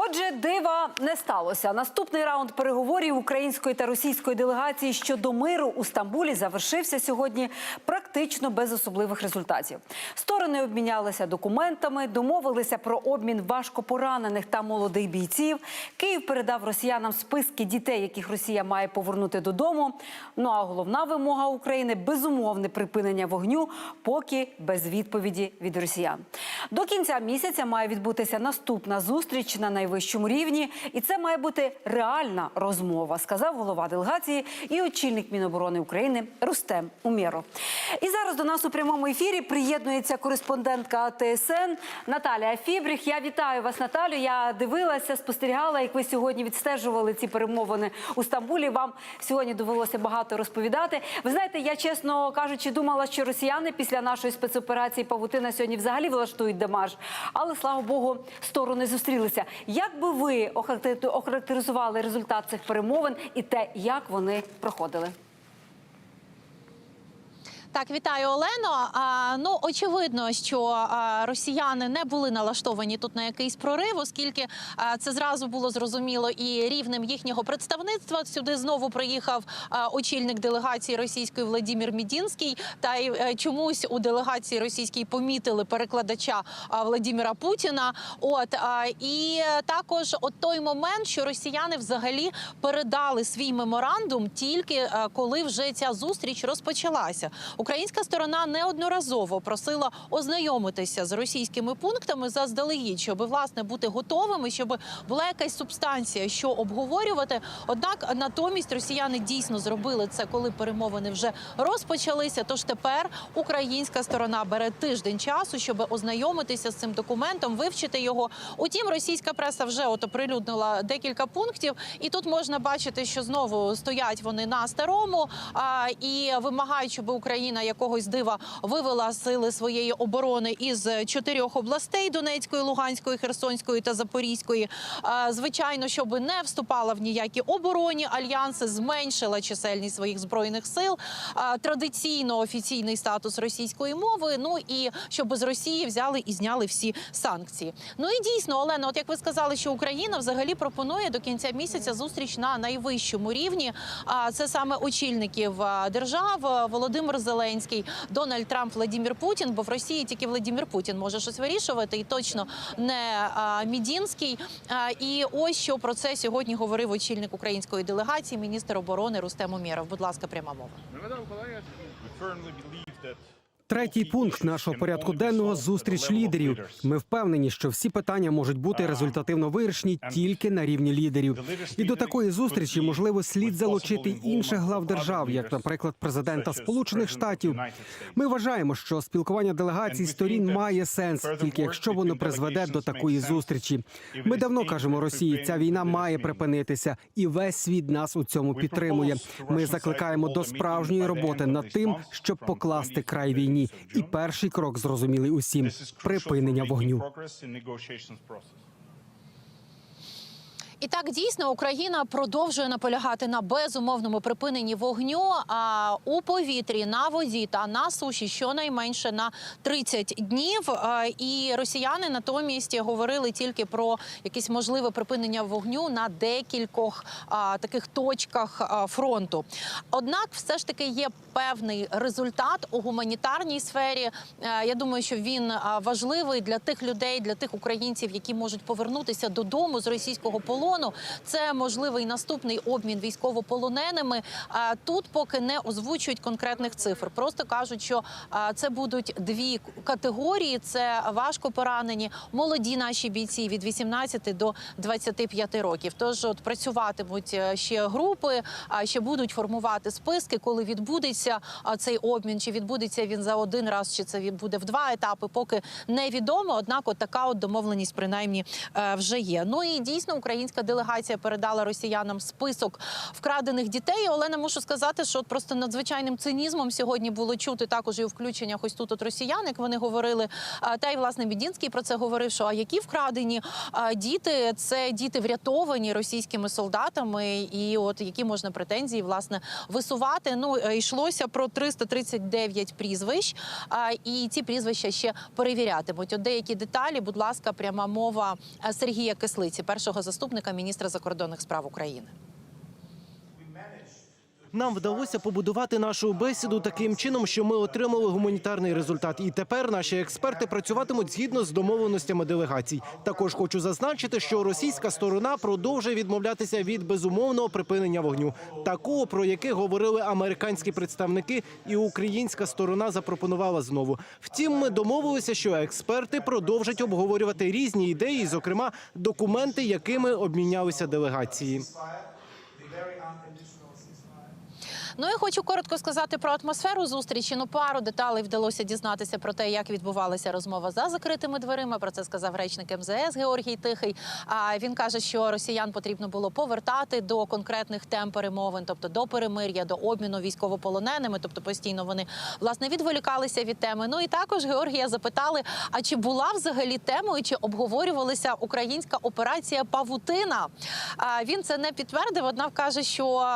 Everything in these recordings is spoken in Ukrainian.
Отже, дива не сталося. Наступний раунд переговорів української та російської делегації щодо миру у Стамбулі завершився сьогодні практично без особливих результатів. Сторони обмінялися документами, домовилися про обмін важкопоранених та молодих бійців. Київ передав росіянам списки дітей, яких Росія має повернути додому. Ну а головна вимога України безумовне припинення вогню, поки без відповіді від росіян. До кінця місяця має відбутися наступна зустріч на найвищому рівні, і це має бути реальна розмова, сказав голова делегації і очільник Міноборони України Рустем Умєров. І зараз до нас у прямому ефірі приєднується кореспондентка ТСН Наталія Фібріх. Я вітаю вас, Наталю. Я дивилася, спостерігала, як ви сьогодні відстежували ці перемовини у Стамбулі. Вам сьогодні довелося багато розповідати. Ви знаєте, я чесно кажучи, думала, що росіяни після нашої спецоперації Павутина сьогодні взагалі влаштують демарш, але слава Богу, сторони зустрілися. Як би ви охарактери- охарактеризували результат цих перемовин і те, як вони проходили? Так, вітаю Олено. А, ну очевидно, що а, росіяни не були налаштовані тут на якийсь прорив, оскільки а, це зразу було зрозуміло і рівнем їхнього представництва. Сюди знову приїхав а, очільник делегації російської Владимир Мідінський. Та й е, чомусь у делегації російській помітили перекладача а, Владимира Путіна. От а, і також от той момент, що росіяни взагалі передали свій меморандум тільки е, коли вже ця зустріч розпочалася. Українська сторона неодноразово просила ознайомитися з російськими пунктами заздалегідь, щоб власне бути готовими, щоб була якась субстанція, що обговорювати. Однак натомість росіяни дійсно зробили це, коли перемовини вже розпочалися. Тож тепер українська сторона бере тиждень часу, щоб ознайомитися з цим документом, вивчити його. Утім, російська преса вже от оприлюднила декілька пунктів, і тут можна бачити, що знову стоять вони на старому а, і вимагають, щоб Україна якогось дива вивела сили своєї оборони із чотирьох областей: Донецької, Луганської, Херсонської та Запорізької. Звичайно, щоб не вступала в ніякі оборонні альянси, зменшила чисельність своїх збройних сил. Традиційно офіційний статус російської мови. Ну і щоб з Росії взяли і зняли всі санкції. Ну і дійсно, Олена, от як ви сказали, що Україна взагалі пропонує до кінця місяця зустріч на найвищому рівні. А це саме очільників держав Володимир Зеленський, Дональд Трамп, Владимир Путін. Бо в Росії тільки Владимир Путін може щось вирішувати, і точно не Мідінський. І ось що про це сьогодні говорив очільник української делегації, міністр оборони Рустем Умєров. Будь ласка, пряма мова. Третій пункт нашого порядку денного зустріч лідерів. Ми впевнені, що всі питання можуть бути результативно вирішені тільки на рівні лідерів. І до такої зустрічі можливо слід залучити інших глав держав, як, наприклад, президента Сполучених Штатів. Ми вважаємо, що спілкування делегацій сторін має сенс, тільки якщо воно призведе до такої зустрічі. Ми давно кажемо Росії, ця війна має припинитися, і весь світ нас у цьому підтримує. Ми закликаємо до справжньої роботи над тим, щоб покласти край війні. І перший крок зрозумілий усім припинення вогню. І так дійсно Україна продовжує наполягати на безумовному припиненні вогню а у повітрі, на воді та на суші щонайменше на 30 днів. І росіяни натомість говорили тільки про якесь можливе припинення вогню на декількох а, таких точках фронту. Однак, все ж таки є певний результат у гуманітарній сфері. Е, Я думаю, що він важливий для тих людей, для тих українців, які можуть повернутися додому з російського полону. Це можливий наступний обмін військовополоненими. Тут поки не озвучують конкретних цифр. Просто кажуть, що це будуть дві категорії: це важко поранені, молоді наші бійці від 18 до 25 років. Тож от працюватимуть е, ще групи, ще будуть формувати списки, коли відбудеться цей обмін, чи відбудеться він за один раз, чи це буде в два етапи, поки невідомо. Однак, от така от домовленість принаймні е, вже є. Ну і дійсно українська українська делегація передала росіянам список вкрадених дітей. Олена, мушу сказати, що просто надзвичайним цинізмом сьогодні було чути також і у включеннях ось тут от росіян, як вони говорили. Та й власне Бідінський про це говорив. Що а які вкрадені діти? Це діти врятовані російськими солдатами, і от які можна претензії власне висувати. Ну е, йшлося про 339 прізвищ, і ці прізвища ще перевірятимуть. От деякі деталі, будь ласка, пряма мова е, Сергія Кислиці, першого заступника міністра закордонних справ України. Нам вдалося побудувати нашу бесіду таким чином, що ми отримали гуманітарний результат. І тепер наші експерти працюватимуть згідно з домовленостями делегацій. Також хочу зазначити, що російська сторона продовжує відмовлятися від безумовного припинення вогню, такого про яке говорили американські представники, і українська сторона запропонувала знову. Втім, ми домовилися, що експерти продовжать обговорювати різні ідеї, зокрема документи, якими обмінялися делегації. Ну і хочу коротко сказати про атмосферу зустрічі. Ну, пару деталей вдалося дізнатися про те, як відбувалася розмова за закритими дверима. Про це сказав речник МЗС Георгій Тихий. А він каже, що росіян потрібно було повертати до конкретних тем перемовин, тобто до перемир'я, до обміну військовополоненими. Тобто постійно вони власне відволікалися від теми. Ну і також Георгія запитали: а чи була взагалі темою, чи обговорювалася українська операція Павутина? А він це не підтвердив. Однак каже, що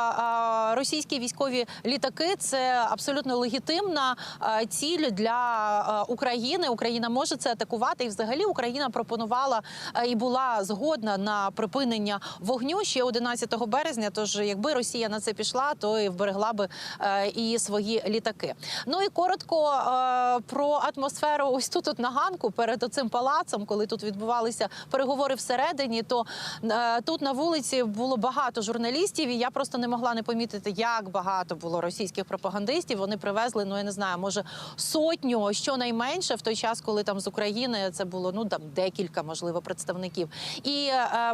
російські військові літаки це абсолютно легітимна ціль для України. Україна може це атакувати. І взагалі Україна пропонувала і була згодна на припинення вогню ще 11 березня. Тож, якби Росія на це пішла, то і вберегла би е, і свої літаки. Ну і коротко е, про атмосферу. Ось тут от на ганку перед оцим палацом, коли тут відбувалися переговори всередині, то е, тут на вулиці було багато журналістів, і я просто не могла не помітити, як багато було російських пропагандистів. Вони привезли, ну я не знаю, може сотню, щонайменше в той час, коли там з України це було ну там декілька, можливо, представників. І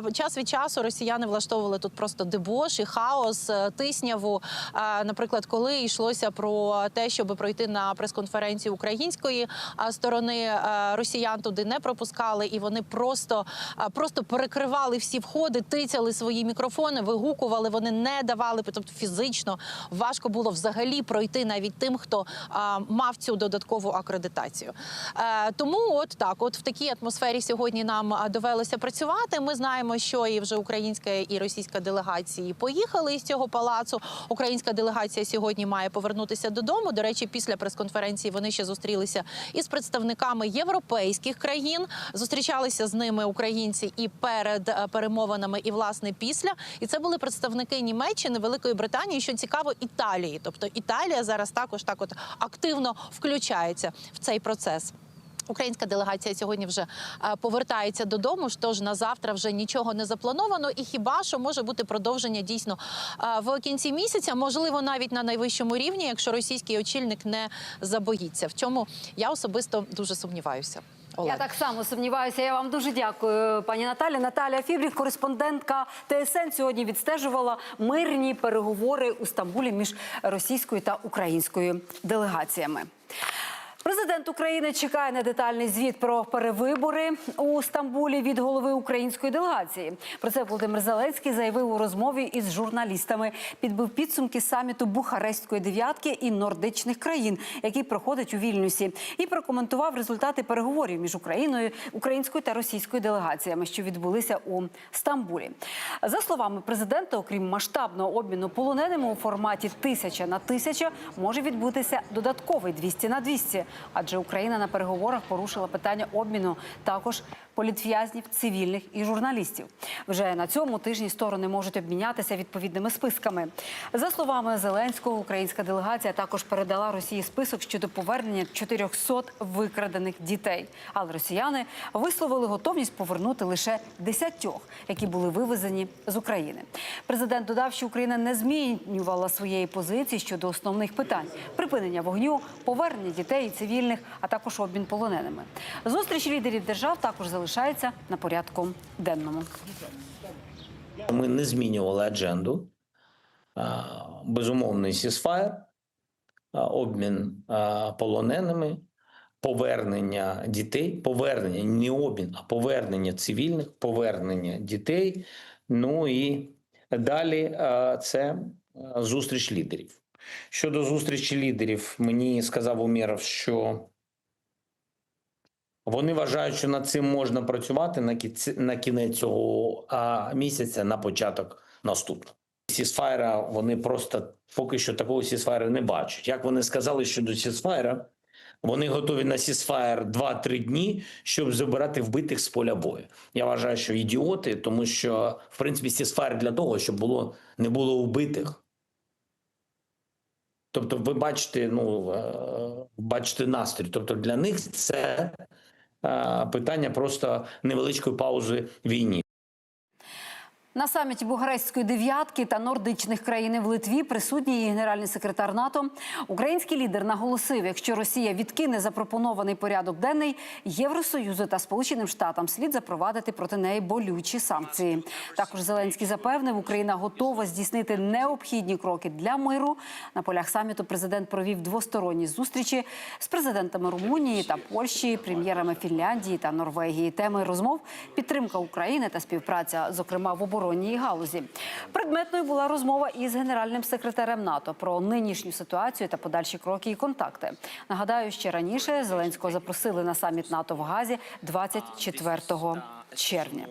е, час від часу росіяни влаштовували тут просто дебош і хаос, е, тисняву. Е, наприклад, коли йшлося про те, щоб пройти на прес-конференцію української е, сторони, е, росіян туди не пропускали, і вони просто, е, просто перекривали всі входи, тицяли свої мікрофони, вигукували. Вони не давали, тобто фізично важко було взагалі пройти навіть тим, хто а, мав цю додаткову акредитацію. Е, тому, от так, от в такій атмосфері сьогодні нам довелося працювати. Ми знаємо, що і вже українська і російська делегації поїхали із цього палацу. Українська делегація сьогодні має повернутися додому. До речі, після прес-конференції вони ще зустрілися із представниками європейських країн. Зустрічалися з ними українці і перед е, перемовинами, і власне після. І це були представники Німеччини, Великої Британії, що цікаво, Італії. Тобто Італія зараз також так от активно включається в цей процес. Українська делегація сьогодні вже е, повертається додому. Тож на завтра вже нічого не заплановано. І хіба що може бути продовження дійсно е, в кінці місяця, можливо, навіть на найвищому рівні, якщо російський очільник не забоїться. В цьому я особисто дуже сумніваюся. Олег. Я так само сумніваюся. Я вам дуже дякую, пані Наталі. Наталія Фібрік, кореспондентка ТСН, сьогодні відстежувала мирні переговори у Стамбулі між російською та українською делегаціями. Президент України чекає на детальний звіт про перевибори у Стамбулі від голови української делегації. Про це Володимир Зеленський заявив у розмові із журналістами. Підбив підсумки саміту Бухарестської дев'ятки і нордичних країн, який проходить у Вільнюсі, і прокоментував результати переговорів між Україною, українською та російською делегаціями, що відбулися у Стамбулі. За словами президента, окрім масштабного обміну полоненими у форматі тисяча на тисяча, може відбутися додатковий 200 на 200, адже Україна на переговорах порушила питання обміну також політв'язнів, цивільних і журналістів. Вже на цьому тижні сторони можуть обмінятися відповідними списками. За словами Зеленського, українська делегація також передала Росії список щодо повернення 400 викрадених дітей. Але росіяни висловили готовність повернути лише десятьох, які були вивезені з України. Президент додав, що Україна не змінювала своєї позиції щодо основних питань: припинення вогню, повернення дітей і цивільних, а також обмін полоненими. Зустріч лідерів держав також залишається на порядку денному. Ми не змінювали адженду. Безумовний сісфаєр, обмін полоненими, повернення дітей, повернення не обмін, а повернення цивільних, повернення дітей. Ну і далі це зустріч лідерів. Щодо зустрічі лідерів, мені сказав Умєров, що вони вважають, що над цим можна працювати на кінець, на кінець цього місяця, на початок наступного. Сісфайра вони просто поки що такого сісфайра не бачать. Як вони сказали щодо сісфайра, вони готові на сісфайр 2-3 дні, щоб забирати вбитих з поля бою. Я вважаю, що ідіоти, тому що в принципі сісфайр для того, щоб було не було вбитих. Тобто, ви бачите, ну е, бачите настрій. Тобто для них це питання просто невеличкої паузи війні. На саміті Бугарестської дев'ятки та нордичних країн в Литві присутній генеральний секретар НАТО. Український лідер наголосив, якщо Росія відкине запропонований порядок денний, Євросоюзу та Сполученим Штатам слід запровадити проти неї болючі санкції. Також Зеленський запевнив, Україна готова здійснити необхідні кроки для миру. На полях саміту президент провів двосторонні зустрічі з президентами Румунії та Польщі, прем'єрами Фінляндії та Норвегії. Теми розмов підтримка України та співпраця, зокрема в оборонній галузі. Предметною була розмова із генеральним секретарем НАТО про нинішню ситуацію та подальші кроки і контакти. Нагадаю, ще раніше Зеленського запросили на саміт НАТО в Газі 24 червня.